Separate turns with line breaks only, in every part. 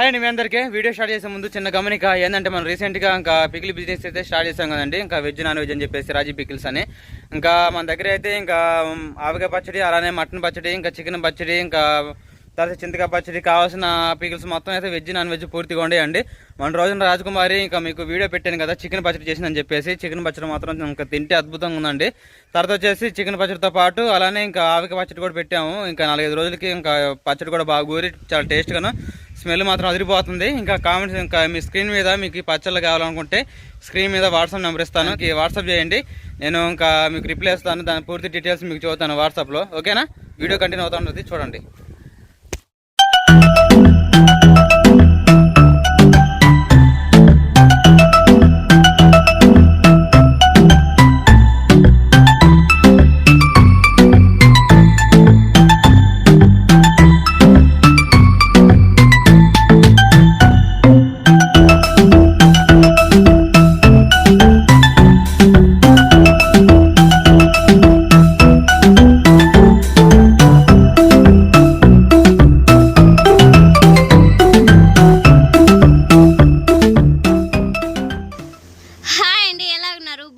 Hi అండి మీ అందరికీ. Video start చేసే ముందు చిన్న గమనిక ఏంటంటే మనం రీసెంట్గా ఇంకా పికిల్ బిజినెస్ అయితే స్టార్ట్ చేసాం కదండి. ఇంకా వెజ్ నాన్ వెజ్ అని చెప్పేసి రాజీ పికిల్స్ అని. ఇంకా మన దగ్గర అయితే ఇంకా ఆవిగా ఆవకాయ పచ్చడి అలానే మటన్ పచ్చడి ఇంకా చికెన్ పచ్చడి ఇంకా తర్వాత చింతకాయ పచ్చడి కావాల్సిన పీకిల్స్ మొత్తం అయితే వెజ్ నాన్ వెజ్ పూర్తిగా ఉండేయండి. మన రోజున రాజకుమారి ఇంకా మీకు వీడియో పెట్టాను కదా చికెన్ పచ్చడి చేసిందని చెప్పేసి చికెన్ పచ్చడి మాత్రం ఇంకా తింటే అద్భుతంగా ఉందండి. తర్వాత వచ్చేసి చికెన్ పచ్చడితో పాటు అలానే ఇంకా ఆవిక పచ్చడి కూడా పెట్టాము. ఇంకా నాలుగైదు రోజులకి ఇంకా పచ్చడి కూడా బాగా ఊరి చాలా టేస్ట్గాను స్మెల్ మాత్రం అదిరిపోతుంది. ఇంకా కామెంట్స్ ఇంకా మీ స్క్రీన్ మీద మీకు ఈ పచ్చళ్ళు కావాలనుకుంటే స్క్రీన్ మీద వాట్సాప్ నెంబర్ ఇస్తాను. ఈ వాట్సాప్ చేయండి. నేను ఇంకా మీకు రిప్లై ఇస్తాను. దాని పూర్తి డీటెయిల్స్ మీకు చూస్తాను వాట్సాప్లో. ఓకేనా? వీడియో కంటిన్యూ అవుతా ఉంటుంది. చూడండి.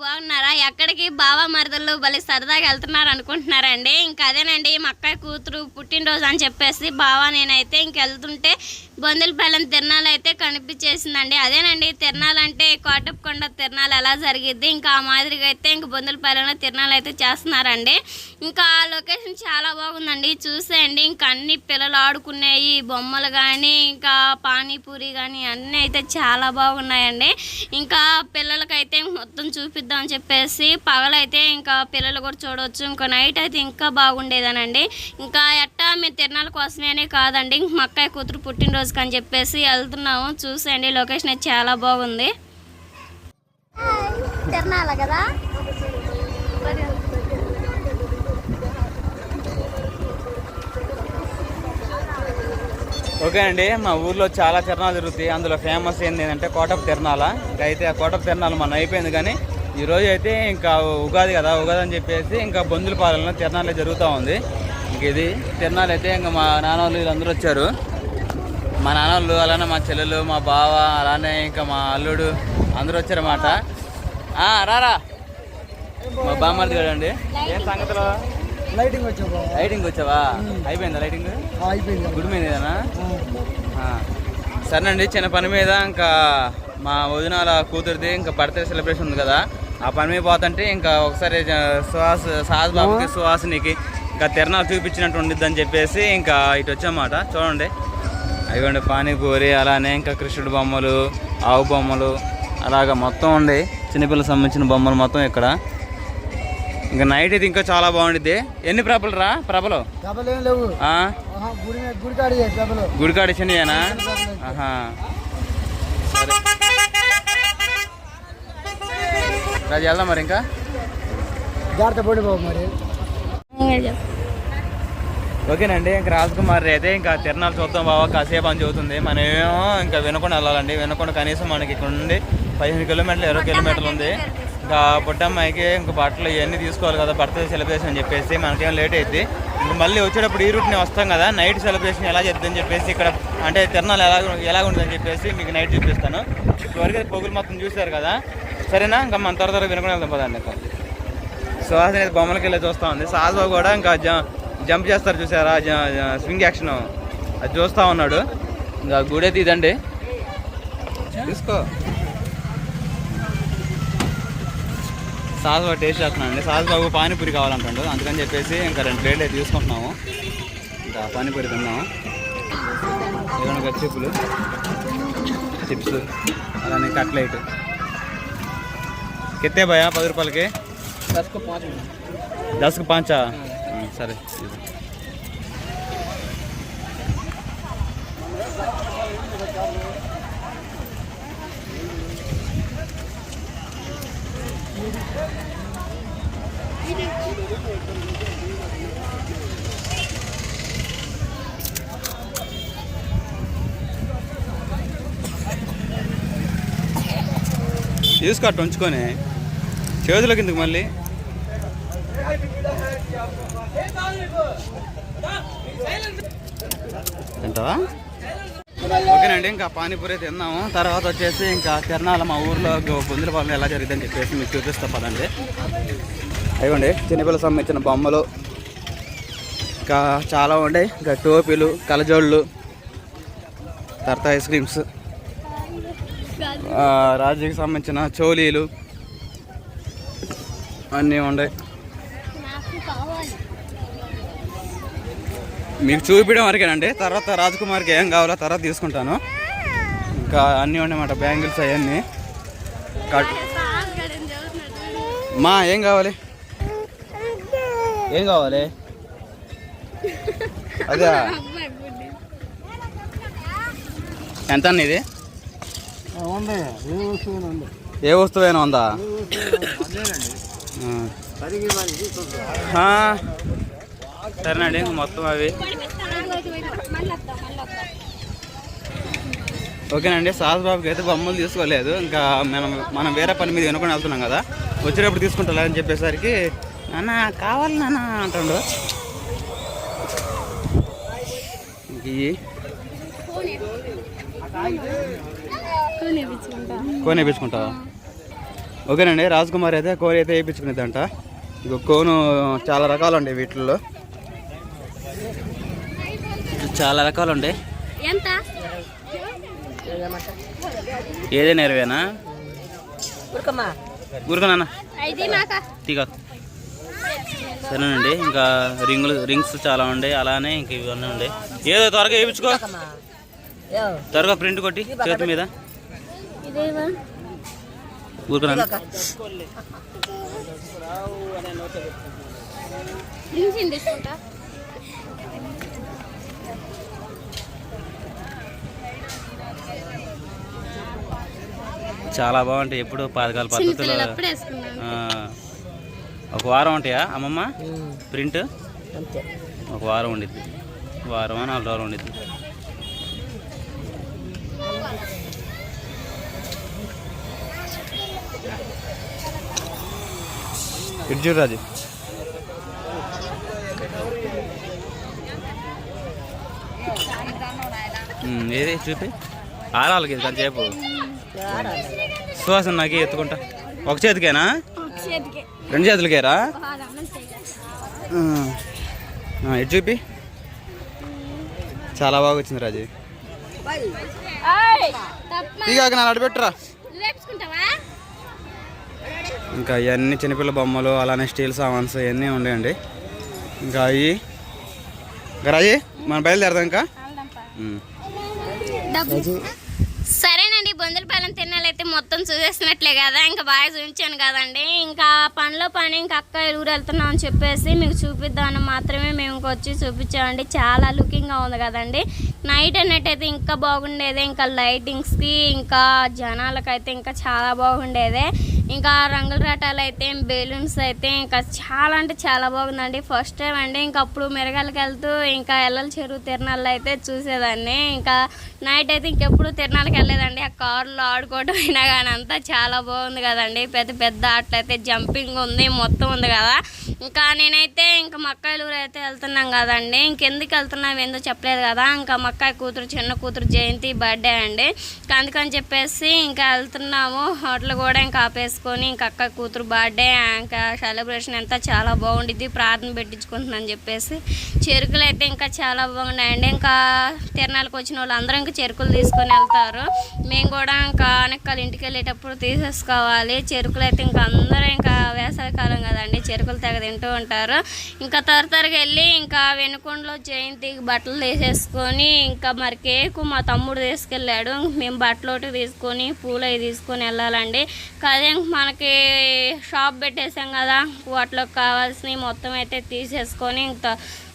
బాగున్నారా? ఎక్కడికి బావా మరదలు భలే సరదాగా వెళ్తున్నారు అనుకుంటున్నారండి. ఇంకా అదేనండి మా అక్క కూతురు పుట్టినరోజు అని చెప్పేసి బావా నేనైతే ఇంకెళ్తుంటే బొందెలపాలెం తిరణాలు అయితే కనిపించేసిందండి. అదేనండి తిరణాలంటే కోటప్పకొండ తిరణాలు ఎలా జరిగిద్ది? ఇంకా ఆ మాదిరిగా అయితే ఇంకా బొందులపల్లంలో తిరణాలు అయితే చేస్తున్నారండి. ఇంకా ఆ లొకేషన్ చాలా బాగుందండి. చూసేయండి ఇంకా అన్ని పిల్లలు ఆడుకునేవి బొమ్మలు కానీ ఇంకా పానీపూరి కానీ అన్నీ అయితే చాలా బాగున్నాయండి. ఇంకా పిల్లలకైతే మొత్తం చూపిద్దామని చెప్పేసి పగలైతే ఇంకా పిల్లలు కూడా చూడవచ్చు ఇంకా నైట్ అయితే ఇంకా బాగుండేదనండి. ఇంకా ఎట్టా మేము తిరణాల కోసమేనే కాదండి. ఇంక మా అక్కయ్య కూతురు అని చెప్పేసి వెళ్తున్నాము. చూసేయండి లొకేషన్ అయితే చాలా బాగుంది. తిరణాల కదా?
ఓకే అండి మా ఊర్లో చాలా తిరణాలు జరుగుతాయి. అందులో ఫేమస్ ఏంటి అంటే కోటప్ప తిరణాల ఇంకా అయితే ఆ కోటప్ప తిరణాలు మన అయిపోయింది కానీ ఈ రోజు అయితే ఇంకా ఉగాది కదా ఉగాది అని చెప్పేసి ఇంకా బొందుల పాలన తిరణాలే జరుగుతూ ఉంది. ఇంక ఇది తిరణాలు అయితే ఇంకా మా నాన్నవాళ్ళు వీళ్ళందరూ వచ్చారు. మా నాన్నవాళ్ళు అలానే మా చెల్లెలు మా బావ అలానే ఇంకా మా అల్లుడు అందరూ వచ్చారన్నమాట. ఆ, రారా మా బామ్మది కదండి ఏం సంగతిలో?
లైటింగ్ వచ్చా బావ.
లైటింగ్ వచ్చావా? అయిపోయిందా లైటింగ్
ఆ, అయిపోయింది.
గుడి మీద. సరేనండి చిన్న పని మీద ఇంకా మా వదినాల కూతురిది ఇంకా బర్త్డే సెలబ్రేషన్ ఉంది కదా. ఆ పని మీద పోతుంటే ఇంకా ఒకసారి సుహాస్ సాహస్ బాబుకి సుహాసినికి ఇంకా తిరణాలు చూపించినట్టు ఉండిద్ది అని చెప్పేసి ఇంకా ఇటు వచ్చామాట చూడండి. అదిగోండి పానీపూరి అలానే ఇంకా కృష్ణుడి బొమ్మలు ఆవు బొమ్మలు అలాగా మొత్తం ఉండి చిన్నపిల్లలకు సంబంధించిన బొమ్మలు మొత్తం ఇక్కడ. ఇంకా నైట్ అయితే ఇంకా చాలా బాగుండిద్ది. ఎన్ని ప్రభలు రా? ప్రభలు? గుడికాడ శనియేనా ఆహా సరే. రాజు వెళ్దాం మరి ఇంకా.
జాగ్రత్త పడి బాబు మరి
ఓకేనండి ఇంకా రాజకుమారి అయితే ఇంకా తిరణాలు చూద్దాం బాబా కాసేపు అని చదువుతుంది మనం ఏమో ఇంకా వినకుండా వెళ్ళాలండి. వినకుండా కనీసం మనకి ఇక్కడ నుండి పదిహేను కిలోమీటర్లు ఇరవై కిలోమీటర్లు ఉంది. ఇంకా పుట్టమ్మాయికి ఇంకా బట్టలు ఇవన్నీ తీసుకోవాలి కదా బర్త్డే సెలబ్రేషన్ అని చెప్పేసి మనకేం లేట్ అయింది ఇంకా మళ్ళీ వచ్చేటప్పుడు ఈ రూట్ని వస్తాం కదా నైట్ సెలబ్రేషన్ ఎలా చేద్దని చెప్పేసి ఇక్కడ అంటే తిరణాలు ఎలా ఎలా ఉంటుందని చెప్పేసి మీకు నైట్ చూపిస్తాను. ఇప్పటివరకు పొగులు మొత్తం చూశారు కదా. సరేనా? ఇంకా మన త్వర త్వరగా వినకుండా వెళ్దాం పదండి. ఇంకా. సుహాసిని అయితే బొమ్మలకి వెళ్ళి చూస్తూ ఉంది. సాహసబాబు కూడా ఇంకా జ- జంప్ చేస్తారు చూసారా? Swing action. అది చూస్తూ ఉన్నాడు. ఇంకా గుడి అయితే ఇదండి. తీసుకో సాహసబాబు టేస్ట్ చేస్తున్నానండి సాహసబాబు పానీపూరి కావాలంటాడు. అందుకని చెప్పేసి ఇంకా రెండు ప్లేట్లు అయితే తీసుకుంటున్నాము. ఇంకా పానీపూరి తిన్నాము గచ్చిప్పులు చిప్స్. అలానే కట్లెట్. కిత్తే భయ పది రూపాయలకి? దస్కు పాంచా సరే. తీసుకట్టు ఉంచుకొని చేతుల కిందకి మళ్ళీ. తింటావా? ఓకేనండి ఇంకా పానీపూరి తిన్నాము. తర్వాత వచ్చేసి ఇంకా తిరణాల మా ఊర్లో గుంజుల పాలన ఎలా జరిగిందని చెప్పేసి మీకు చూపిస్తా పదండి. అయ్యండి చిన్నపిల్ల సంబంధించిన బొమ్మలు ఇంకా చాలా ఉండే ఇంకా టోపీలు కలజోళ్ళు తర్వాత ఐస్ క్రీమ్స్ ఆ, రాజుకి సంబంధించిన చోలీలు అన్నీ ఉన్నాయి. మీకు చూపించడం వరకేనండి. తర్వాత రాజకుమార్కి ఏం కావాలో తర్వాత తీసుకుంటాను. ఇంకా అన్నీ ఉన్నాయన్నమాట బ్యాంగిల్స్ అవన్నీ. కట్- మా ఏం కావాలి? ఏం కావాలి? అదే. ఎంత అన్న ఇది?
ఏ వస్తువు
వస్తువైనా ఉందా. సరేనండి మొత్తం అవి. ఓకేనండి సాస్ బాబుకి అయితే బొమ్మలు తీసుకోలేదు. ఇంకా మనం మనం వేరే పని మీద వెనుకొని వెళ్తున్నాం కదా. వచ్చేటప్పుడు తీసుకుంటా అని చెప్పేసరికి నాన్న కావాలి నాన్న అంటాడు. కోన్ వేయించుకుంటావా? ఓకేనండి రాజ్కుమార్ అయితే కోరి అయితే వేయించుకునేదంట. ఇక కోను చాలా రకాలు వీటిల్లో. చాలా రకాలు ఉంటాయి
ఎంత?
ఏదైనా ఇరవేనా? తీగా. సరేనండి ఇంకా రింగులు రింగ్స్ చాలా ఉండే అలానే ఇంక ఇవన్నీ ఉండే. ఏదో త్వరగా వేయించుకో. త్వరగా ప్రింట్ కొట్టి చేతి మీద.
ఇదేవా
ఊరుకున్నా
రింగ్స్ తీసుకుంటా?
చాలా బాగుంటాయి ఎప్పుడు పాతకాల పద్ధతిలో. ఒక వారం ఉంటాయా అమ్మమ్మ? ప్రింట్?
అంతే.
ఒక వారం ఉండిద్ది. వారం నాలుగు రోజులు ఉండిద్ది. ఇటు రాజు. ఏది చూపి? ఆరాలకి ఇది కొంచెంసేపు సువాసన నాకు ఎత్తుకుంటా. ఒక చేతికేనా?
చేతికి.
రెండు చేతులకేరా? ఆ, ఆ, ఇటు చూపి? చాలా బాగా వచ్చింది రాజు తీగాక నా అడబెట్టురా ఇంకా ఇవన్నీ చిన్నపిల్ల బొమ్మలు అలానే స్టీల్ సామాన్స్ ఇవన్నీ ఉండేయండి. ఇంకా అవి ఇంకా రాజీ మనం బయలుదేరదాం ఇంకా?
బొందలపాలెం అయితే మొత్తం చూసేసినట్లే కదా. ఇంకా బాగా చూపించాను కదండి. ఇంకా పనిలో పని ఇంకా అక్క ఊరు వెళ్తున్నాం అని చెప్పేసి మీకు చూపిద్దామని మాత్రమే మేము ఇంకొచ్చి చూపించామండి. చాలా లుకింగ్గా ఉంది కదండి. నైట్ అన్నట్టయితే ఇంకా బాగుండేదే ఇంకా లైటింగ్స్కి ఇంకా జనాలకైతే ఇంకా చాలా బాగుండేదే. ఇంకా రంగుల రటాలు అయితే బెలూన్స్ అయితే ఇంకా చాలా అంటే చాలా బాగుందండి. ఫస్ట్ టైం అండి ఇంకా అప్పుడు మెరగాలకి వెళ్తూ ఇంకా ఎల్లల చెరువు తిరణాలు అయితే చూసేదాన్ని. ఇంకా నైట్ అయితే ఇంకెప్పుడు తిరణాలకి వెళ్ళలేదండి ఆ కారులో ఆడుకోవడం అయినా కానీ అంతా చాలా బాగుంది కదండి. పెద్ద పెద్ద ఆటలు అయితే జంపింగ్ ఉంది మొత్తం ఉంది కదా. ఇంకా నేనైతే ఇంకా మక్కాయలూరు అయితే వెళ్తున్నాం కదండి. ఇంకెందుకు వెళ్తున్నాం ఏందో చెప్పలేదు కదా. ఇంకా మక్కాయి కూతురు చిన్న కూతురు జయంతి బర్త్డే అండి. అందుకని చెప్పేసి ఇంకా వెళ్తున్నాము. హోటల్ కూడా ఇంకా ఆపేసుకొని ఇంకా అక్క కూతురు బర్త్డే ఇంకా సెలబ్రేషన్ అంతా చాలా బాగుండిద్ది. ప్రార్థన పెట్టించుకుంటున్నాను చెప్పేసి. చెరుకులు అయితే ఇంకా చాలా బాగున్నాయండి. ఇంకా తిరణాలకు వచ్చిన వాళ్ళు అందరూ ఇంకా చెరుకులు తీసుకొని వెళ్తారు. మేము కూడా ఇంకా ఆనక్కలు ఇంటికి వెళ్ళేటప్పుడు తీసేసుకోవాలి. చెరుకులు అయితే ఇంకా అందరూ ఇంకా వేసవికాలం కదండి. చెరుకులు తెగ తింటూ ఉంటారు. ఇంకా తరతరగా వెళ్ళి ఇంకా వెనుకొండలో జయంతికి బట్టలు తీసేసుకొని ఇంకా మరి కేకు మా తమ్ముడు తీసుకెళ్ళాడు. మేము బట్టలు ఒకటి తీసుకొని పూలు అవి తీసుకొని వెళ్ళాలండి. కదే మనకి షాప్ పెట్టేసాం కదా వాటిలోకి కావాల్సినవి మొత్తం అయితే తీసేసుకొని ఇంకా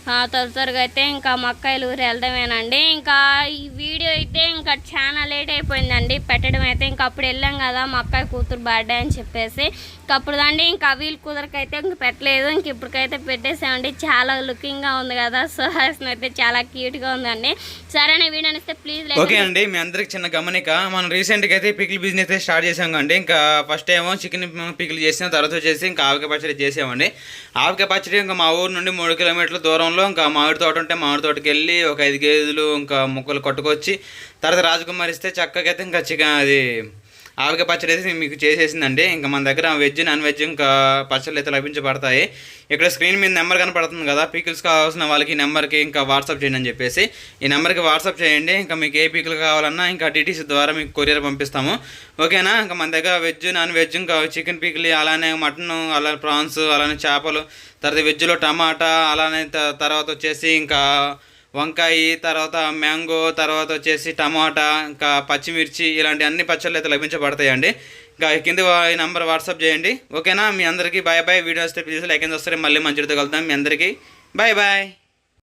ఆ, త్వరగా అయితే ఇంకా మక్కాయలు ఊరు వెళ్దామేనండి. ఇంకా ఈ వీడియో అయితే ఇంకా చాలా లేట్ అయిపోయిందండి. పెట్టడం అయితే ఇంకా అప్పుడు వెళ్ళాం కదా మా అక్కాయి కూతురు బర్త్డే అని చెప్పేసి. ఇంకా అప్పుడు దండి ఇంకా వీళ్ళు కుదరకైతే ఇంక పెట్టలేదు. ఇంక ఇప్పటికైతే పెట్టేసామండి. చాలా లుకింగ్గా ఉంది కదా. సుహాసన అయితే చాలా క్యూట్గా ఉందండి సరేనా వీడియో ఇస్తే ప్లీజ్
ఓకే అండి మీ అందరికి చిన్న గమనిక. మనం రీసెంట్గా అయితే పికిల్ బిజినెస్ అయితే స్టార్ట్ చేసాం కండి ఇంకా ఫస్ట్ ఏమో చికెన్ పికిల్ చేసాం తర్వాత వచ్చేసి ఇంకా ఆవకాయ పచ్చడి చేసామండి. ఆవకాయ పచ్చడి ఇంకా మా ఊరు నుండి మూడు కిలోమీటర్ల దూరంలో దూరంలో ఇంకా మామిడి తోట ఉంటే మామిడి తోటకి వెళ్ళి ఒక ఐదు కేజీలు ఇంకా ముక్కలు కొట్టుకొచ్చి తర్వాత రాజకుమారి ఇస్తే చక్కగా అయితే ఇంకా చికెన్ అది ఆవకాయ పచ్చడి అయితే మీకు చేసేసిందండి. ఇంకా మన దగ్గర వెజ్ నాన్ వెజ్ ఇంకా పచ్చళ్ళు అయితే లభించబడతాయి. ఇక్కడ స్క్రీన్ మీద నెంబర్ కనపడుతుంది కదా. పీకిల్స్ కావాల్సిన వాళ్ళకి ఈ నెంబర్కి ఇంకా వాట్సాప్ చేయండి అని చెప్పేసి. ఈ నెంబర్కి వాట్సాప్ చేయండి. ఇంకా మీకు ఏ పీకులు కావాలన్నా ఇంకా డిటీసీ ద్వారా మీకు కొరియర్ పంపిస్తాము. ఓకేనా? ఇంకా మన దగ్గర వెజ్ నాన్ వెజ్ ఇంకా చికెన్ పీకిలి అలానే మటన్ అలానే ప్రాన్స్ అలానే చేపలు తర్వాత వెజ్లో టమాటా అలానే త- తర్వాత వచ్చేసి ఇంకా వంకాయ తర్వాత మ్యాంగో తర్వాత వచ్చేసి టమాటా ఇంకా పచ్చిమిర్చి ఇలాంటి అన్ని పచ్చళ్ళు అయితే లభించబడతాయండి. ఇంకా కింద ఈ నెంబర్ వాట్సాప్ చేయండి. ఓకేనా? మీ అందరికీ bye bye videos please like వస్తే మళ్ళీ మంచితో కలుద్దాం. మీ అందరికీ బాయ్ బాయ్